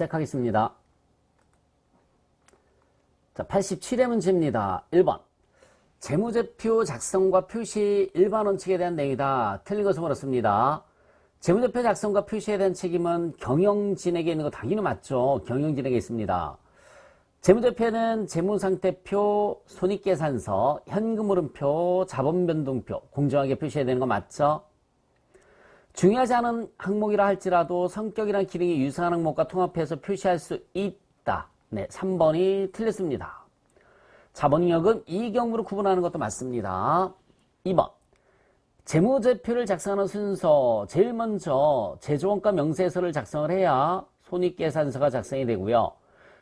시작하겠습니다. 자, 87회 문제입니다. 1번. 재무제표 작성과 표시 일반 원칙에 대한 내용이다. 틀린 것을 물었습니다. 재무제표 작성과 표시에 대한 책임은 경영진에게 있는 거 당연히 맞죠. 경영진에게 있습니다. 재무제표는 재무상태표, 손익계산서, 현금흐름표, 자본변동표 공정하게 표시해야 되는 거 맞죠? 중요하지 않은 항목이라 할지라도 성격이란 기능이 유사한 항목과 통합해서 표시할 수 있다. 네, 3번이 틀렸습니다. 자본력은 이익경으로 구분하는 것도 맞습니다. 2번. 재무제표를 작성하는 순서 제일 먼저 제조원가 명세서를 작성을 해야 손익계산서가 작성이 되고요.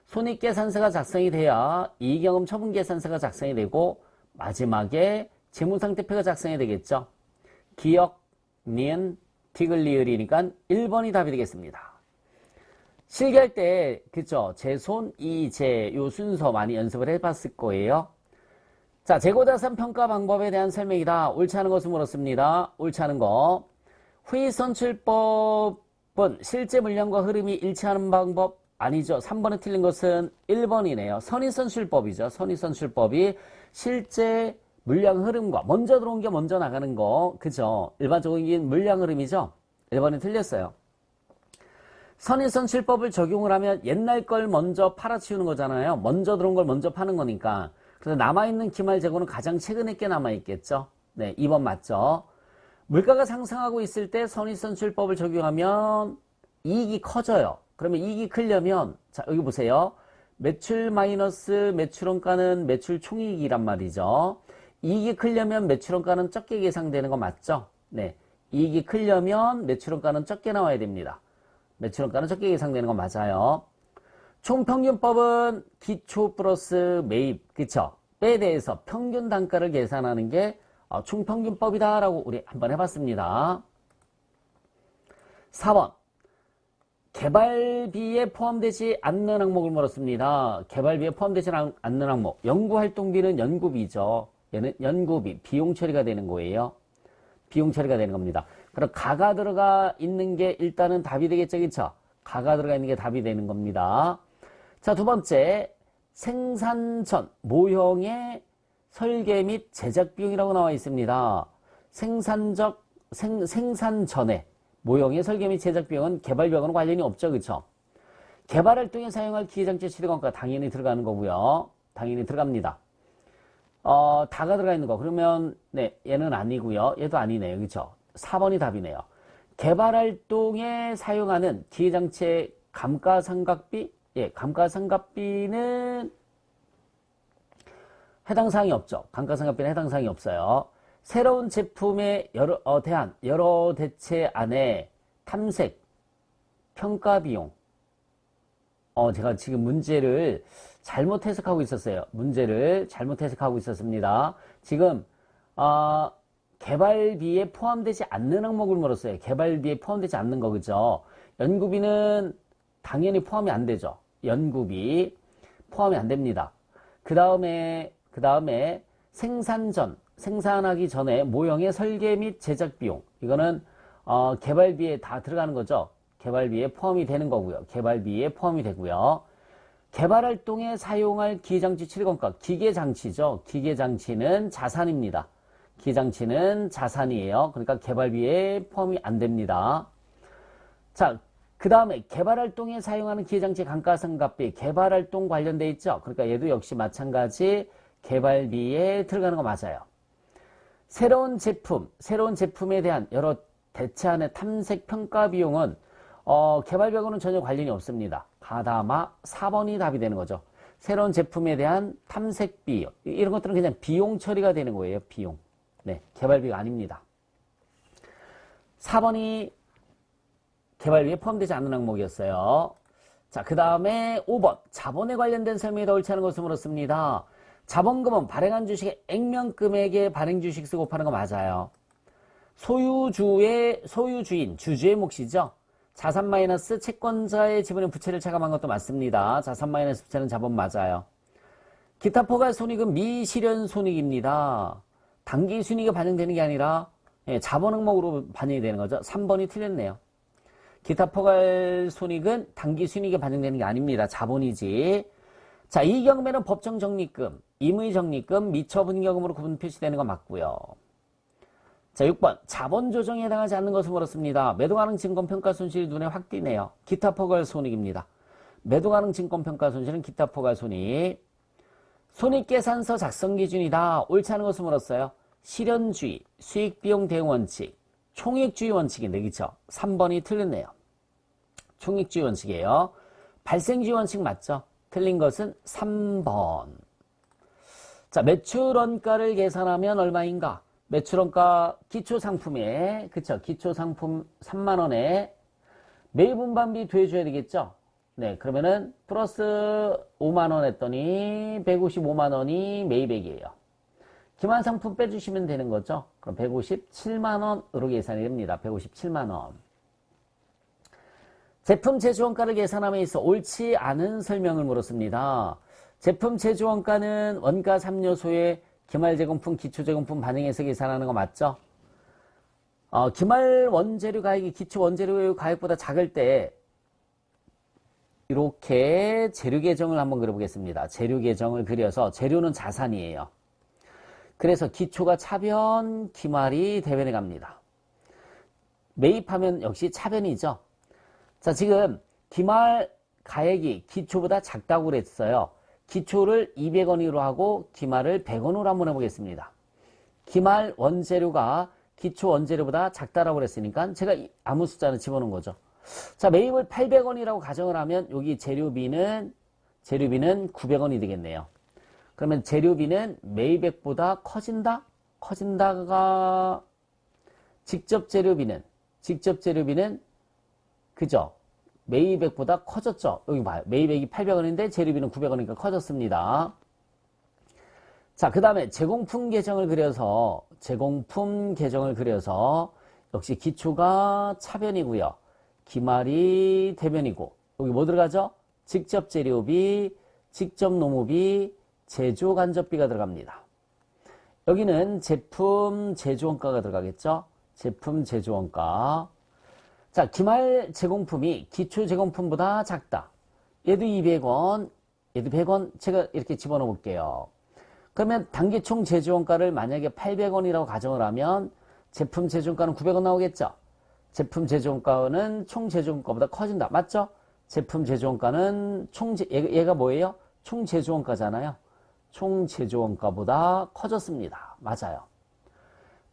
손익계산서가 작성이 돼야 이익경험 처분계산서가 작성이 되고 마지막에 재무상태표가 작성이 되겠죠. 기억, 니은, 티글리을이니까 1번이 답이 되겠습니다. 실기할 때 그쵸 제 손, 이 제 요 순서 많이 연습을 해봤을 거예요. 자 재고자산 평가 방법에 대한 설명이다. 옳지 않은 것을 물었습니다. 옳지 않은 거. 후이선출법은 실제 물량과 흐름이 일치하는 방법 아니죠. 3번에 틀린 것은 1번이네요. 선의선출법이죠. 선의선출법이 실제 물량 흐름과 먼저 들어온 게 먼저 나가는 거 그죠? 일반적인 물량 흐름이죠. 1번이 틀렸어요. 선의선출법을 적용을 하면 옛날 걸 먼저 팔아치우는 거잖아요. 먼저 들어온 걸 먼저 파는 거니까. 그래서 남아있는 기말 재고는 가장 최근에 게 남아있겠죠. 네, 2번 맞죠. 물가가 상승하고 있을 때 선의선출법을 적용하면 이익이 커져요. 그러면 이익이 크려면 자 여기 보세요. 매출 마이너스 매출원가는 매출 총이익이란 말이죠. 이익이 크려면 매출원가는 적게 계상되는 거 맞죠? 네. 이익이 크려면 매출원가는 적게 나와야 됩니다. 매출원가는 적게 계상되는 거 맞아요. 총평균법은 기초 플러스 매입, 그쵸? 빼에 대해서 평균 단가를 계산하는 게 어, 총평균법이다라고 우리 한번 해봤습니다. 4번. 개발비에 포함되지 않는 항목을 물었습니다. 개발비에 포함되지 않는 항목. 연구활동비는 연구비죠. 얘는 연구비, 비용 처리가 되는 거예요. 비용 처리가 되는 겁니다. 그럼 가가 들어가 있는 게 일단은 답이 되겠죠, 그쵸? 가가 들어가 있는 게 답이 되는 겁니다. 자, 두 번째. 생산 전, 모형의 설계 및 제작 비용이라고 나와 있습니다. 생산적, 생, 생산 전에 모형의 설계 및 제작 비용은 개발 비용과는 관련이 없죠, 그쵸? 개발 활동에 사용할 기계장치 치료관가 당연히 들어가는 거고요. 당연히 들어갑니다. 어, 다가 들어가 있는 거. 그러면, 네, 얘는 아니고요 얘도 아니네요. 그쵸? 4번이 답이네요. 개발 활동에 사용하는 기계장치의 감가상각비? 예, 감가상각비는 해당 사항이 없죠. 감가상각비는 해당 사항이 없어요. 새로운 제품에 여러, 어, 대한 여러 대체 안에 탐색, 평가 비용. 어, 제가 지금 문제를 잘못 해석하고 있었어요. 문제를 잘못 해석하고 있었습니다. 지금 어, 개발비에 포함되지 않는 항목을 물었어요. 개발비에 포함되지 않는 거 그죠? 연구비는 당연히 포함이 안 되죠. 연구비 포함이 안 됩니다. 그 다음에 그 다음에 생산 전 생산하기 전에 모형의 설계 및 제작 비용 이거는 어, 개발비에 다 들어가는 거죠. 개발비에 포함이 되는 거고요. 개발비에 포함이 되고요. 개발 활동에 사용할 기계장치 출원가 기계장치죠. 기계장치는 자산입니다. 기계장치는 자산이에요. 그러니까 개발비에 포함이 안 됩니다. 자, 그 다음에 개발활동에 사용하는 기계장치 감가상각비 개발활동 관련돼 있죠. 그러니까 얘도 역시 마찬가지 개발비에 들어가는 거 맞아요. 새로운 제품, 새로운 제품에 대한 여러 대체안의 탐색 평가 비용은 어, 개발비하고는 전혀 관련이 없습니다. 가다마 4번이 답이 되는 거죠. 새로운 제품에 대한 탐색비 이런 것들은 그냥 비용 처리가 되는 거예요. 비용. 네, 개발비가 아닙니다. 4번이 개발비에 포함되지 않는 항목이었어요. 자, 그 다음에 5번 자본에 관련된 설명이 더 옳지 않은 것을 물었습니다. 자본금은 발행한 주식의 액면금액에 발행 주식 쓰고 파는 거 맞아요. 소유주의 소유주인 주주의 몫이죠. 자산 마이너스 채권자의 지분의 부채를 차감한 것도 맞습니다. 자산 마이너스 부채는 자본 맞아요. 기타 포괄 손익은 미실현 손익입니다. 단기 순이익이 반영되는 게 아니라 예, 자본 항목으로 반영이 되는 거죠. 3번이 틀렸네요. 기타 포괄 손익은 단기 순이익에 반영되는 게 아닙니다. 자본이지. 자, 이 경우에는 법정 적립금, 임의 적립금, 미처 분기금으로 구분 표시되는 거 맞고요. 자, 6번. 자본 조정에 해당하지 않는 것을 물었습니다. 매도 가능 증권 평가 손실이 눈에 확 띄네요. 기타 포괄 손익입니다. 매도 가능 증권 평가 손실은 기타 포괄 손익. 손익계산서 작성 기준이다. 옳지 않은 것을 물었어요. 실현주의, 수익비용 대응 원칙, 총익주의 원칙인데, 그쵸? 3번이 틀렸네요. 총익주의 원칙이에요. 발생주의 원칙 맞죠? 틀린 것은 3번. 자, 매출원가를 계산하면 얼마인가? 매출원가 기초상품에, 그쵸? 기초상품 3만원에 매입운반비 더해줘야 되겠죠? 네, 그러면은 플러스 5만원 했더니 155만원이 매입액이에요. 기만상품 빼주시면 되는 거죠. 그럼 157만원으로 계산이 됩니다. 157만원. 제품 제조원가를 계산함에 있어 옳지 않은 설명을 물었습니다. 제품 제조원가는 원가 3요소에 기말제공품, 기초제공품 반영해서 계산하는 거 맞죠? 어, 기말 원재료 가액이 기초 원재료 가액보다 작을 때 이렇게 재료 계정을 한번 그려보겠습니다. 재료 계정을 그려서 재료는 자산이에요. 그래서 기초가 차변, 기말이 대변에 갑니다. 매입하면 역시 차변이죠. 자, 지금 기말 가액이 기초보다 작다고 그랬어요. 기초를 200원으로 하고 기말을 100원으로 한번 해보겠습니다. 기말 원재료가 기초 원재료보다 작다라고 그랬으니까 제가 아무 숫자를 집어넣은 거죠. 자, 매입을 800원이라고 가정을 하면 여기 재료비는 재료비는 900원이 되겠네요. 그러면 재료비는 매입액보다 커진다? 커진다가 직접 재료비는 직접 재료비는 그죠? 매입액보다 커졌죠? 여기 봐요. 매입액이 800원인데 재료비는 900원이니까 커졌습니다. 자, 그 다음에 제공품 계정을 그려서 제공품 계정을 그려서 역시 기초가 차변이고요. 기말이 대변이고 여기 뭐 들어가죠? 직접 재료비, 직접 노무비, 제조 간접비가 들어갑니다. 여기는 제품 제조원가가 들어가겠죠? 제품 제조원가. 자, 기말 제공품이 기초 제공품보다 작다. 얘도 200원, 얘도 100원 제가 이렇게 집어넣어 볼게요. 그러면 단기 총 제조원가를 만약에 800원이라고 가정을 하면 제품 제조원가는 900원 나오겠죠? 제품 제조원가는 총 제조원가보다 커진다. 맞죠? 제품 제조원가는 총, 제, 얘가 뭐예요? 총 제조원가잖아요. 총 제조원가보다 커졌습니다. 맞아요.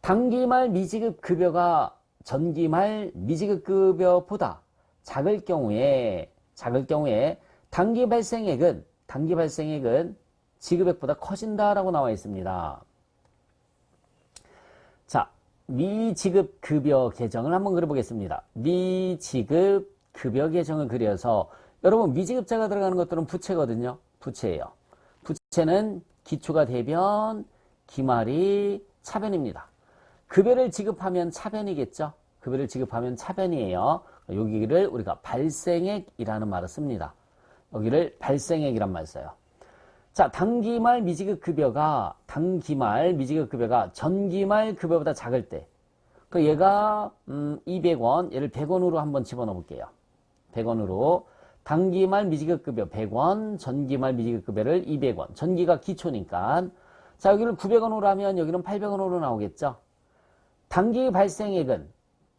단기말 미지급 급여가 전기말 미지급 급여보다 작을 경우에 작을 경우에 단기 발생액은 단기 발생액은 지급액보다 커진다라고 나와 있습니다. 자, 미지급 급여 계정을 한번 그려보겠습니다. 미지급 급여 계정을 그려서 여러분 미지급자가 들어가는 것들은 부채거든요. 부채예요. 부채는 기초가 대변, 기말이 차변입니다. 급여를 지급하면 차변이겠죠. 급여를 지급하면 차변이에요. 여기를 우리가 발생액이라는 말을 씁니다. 여기를 발생액이란 말 써요. 자, 단기말 미지급 급여가 단기말 미지급 급여가 전기말 급여보다 작을 때, 그 얘가 음, 200원, 얘를 100원으로 한번 집어넣어 볼게요. 100원으로 단기말 미지급 급여 100원, 전기말 미지급 급여를 200원. 전기가 기초니까. 자, 여기를 900원으로 하면 여기는 800원으로 나오겠죠. 단기 발생액은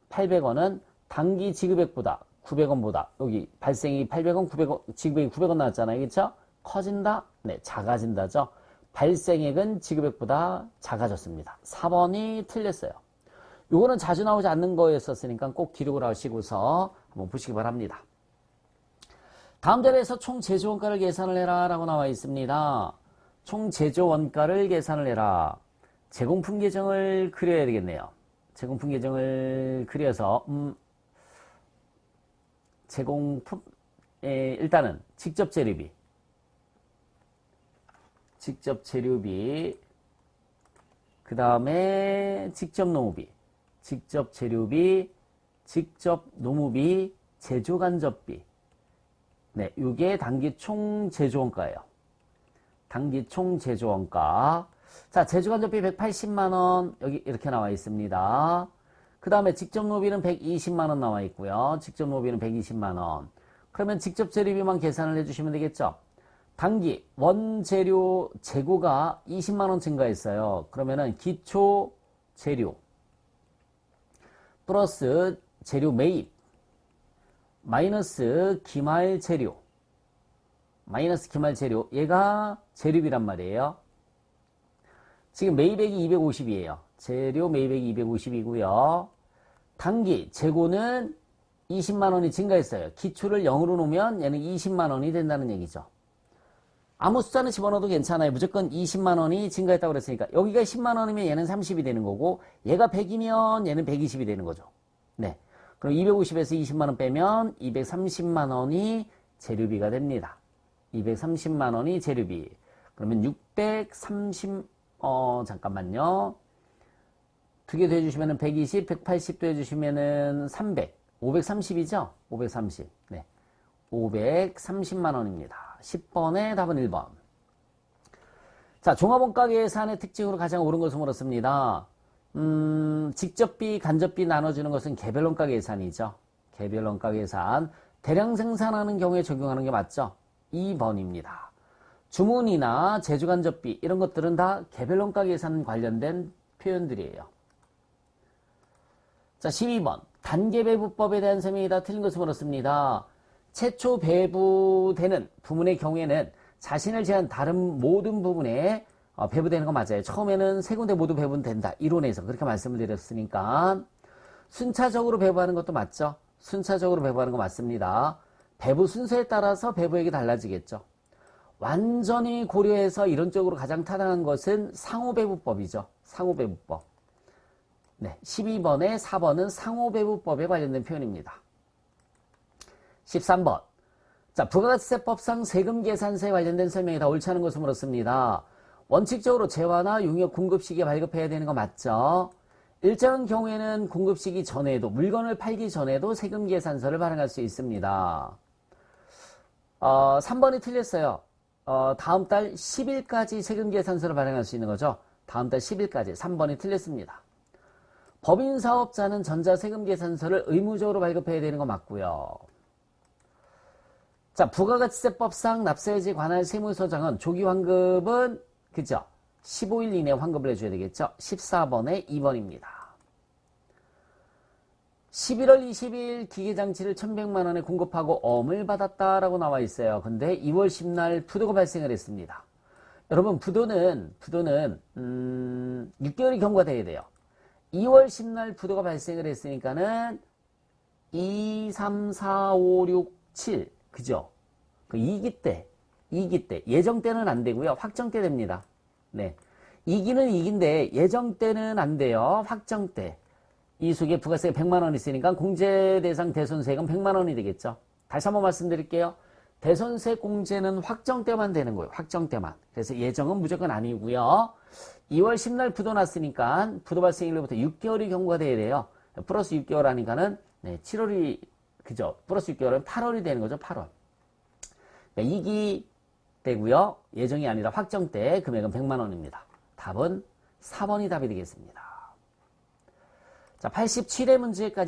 800원은 단기 지급액보다 900원보다 여기 발생이 800원, 900원, 지급액이 900원 나왔잖아요. 그렇죠? 커진다? 네, 작아진다죠. 발생액은 지급액보다 작아졌습니다. 4번이 틀렸어요. 요거는 자주 나오지 않는 거였었으니까 꼭 기록을 하시고서 한번 보시기 바랍니다. 다음 자리에서 총 제조원가를 계산을 해라 라고 나와 있습니다. 총 제조원가를 계산을 해라. 제공품 계정을 그려야 되겠네요. 제공품 계정을 그려서 음, 제공품 에, 일단은 직접 재료비 직접 재료비, 그 다음에 직접 노무비, 직접 재료비, 직접 노무비, 제조 간접비. 네, 이게 단기 총 제조원가예요. 단기 총 제조원가. 자, 제조간접비 180만원, 여기 이렇게 나와 있습니다. 그 다음에 직접 노비는 120만원 나와 있고요. 직접 노비는 120만원. 그러면 직접 재료비만 계산을 해주시면 되겠죠. 단기 원재료 재고가 20만원 증가했어요. 그러면은 기초 재료 플러스 재료 매입 마이너스 기말 재료 마이너스 기말 재료 얘가 재료비란 말이에요. 지금 매입액이 250이에요. 재료 매입액이 250이고요. 단기 재고는 20만원이 증가했어요. 기초를 0으로 놓으면 얘는 20만원이 된다는 얘기죠. 아무 숫자는 집어넣어도 괜찮아요. 무조건 20만원이 증가했다고 그랬으니까 여기가 10만원이면 얘는 30이 되는 거고 얘가 100이면 얘는 120이 되는 거죠. 네. 그럼 250에서 20만원 빼면 230만원이 재료비가 됩니다. 230만원이 재료비. 그러면 630, 어, 잠깐만요. 두 개 더 해주시면 120, 180 더해주시면 300. 530이죠? 530. 네. 530만원입니다. 10번의 답은 1번. 자, 종합원가 계산의 특징으로 가장 옳은 것을 물었습니다. 음, 직접비, 간접비 나눠주는 것은 개별원가 계산이죠. 개별원가 계산. 대량 생산하는 경우에 적용하는 게 맞죠? 2번입니다. 주문이나 제주간접비 이런 것들은 다 개별원가 계산 관련된 표현들이에요. 자, 12번. 단계 배부법에 대한 설명이 다 틀린 것을 물었습니다. 최초 배부되는 부문의 경우에는 자신을 제한 다른 모든 부분에 어, 배부되는 거 맞아요. 처음에는 세 군데 모두 배부는 된다. 이론에서 그렇게 말씀을 드렸으니까 순차적으로 배부하는 것도 맞죠. 순차적으로 배부하는 거 맞습니다. 배부 순서에 따라서 배부액이 달라지겠죠. 완전히 고려해서 이론적으로 가장 타당한 것은 상호배부법이죠. 상호배부법. 네, 12번에 4번은 상호배부법에 관련된 표현입니다. 13번. 자, 부가가치세법상 세금 계산서에 관련된 설명이 다 옳지 않은 것을 물었습니다. 원칙적으로 재화나 용역 공급시기에 발급해야 되는 거 맞죠? 일정한 경우에는 공급시기 전에도 물건을 팔기 전에도 세금 계산서를 발행할 수 있습니다. 어, 3번이 틀렸어요. 어, 다음 달 10일까지 세금 계산서를 발행할 수 있는 거죠. 다음 달 10일까지 3번이 틀렸습니다. 법인 사업자는 전자세금 계산서를 의무적으로 발급해야 되는 거 맞고요. 자, 부가가치세법상 납세액에 관한 세무서장은 조기 환급은 그죠? 15일 이내에 환급을 해줘야 되겠죠? 14번에 2번입니다. 11월 20일 기계장치를 1100만원에 공급하고 어음을 받았다라고 나와 있어요. 근데 2월 10날 부도가 발생을 했습니다. 여러분 부도는 부도는 음, 6개월이 경과돼야 돼요. 2월 10날 부도가 발생을 했으니까는 2, 3, 4, 5, 6, 7 그죠? 그 2기 때 2기 때 예정 때는 안 되고요. 확정 때 됩니다. 네. 2기는 2기인데 예정 때는 안 돼요. 확정 때. 이 속에 부가세가 100만 원 있으니까 공제 대상 대손세액은 100만 원이 되겠죠. 다시 한번 말씀드릴게요. 대손세 공제는 확정 때만 되는 거예요. 확정 때만. 그래서 예정은 무조건 아니고요. 2월 10날 부도 났으니까 부도 발생일로부터 6개월이 경과돼야 돼요. 플러스 6개월 하니까는 네, 7월이 그죠? 플러스 6개월은 8월이 되는 거죠. 8월. 그러니까 2기 되고요. 예정이 아니라 확정 때 금액은 100만 원입니다. 답은 4번이 답이 되겠습니다. 자, 87회 문제까지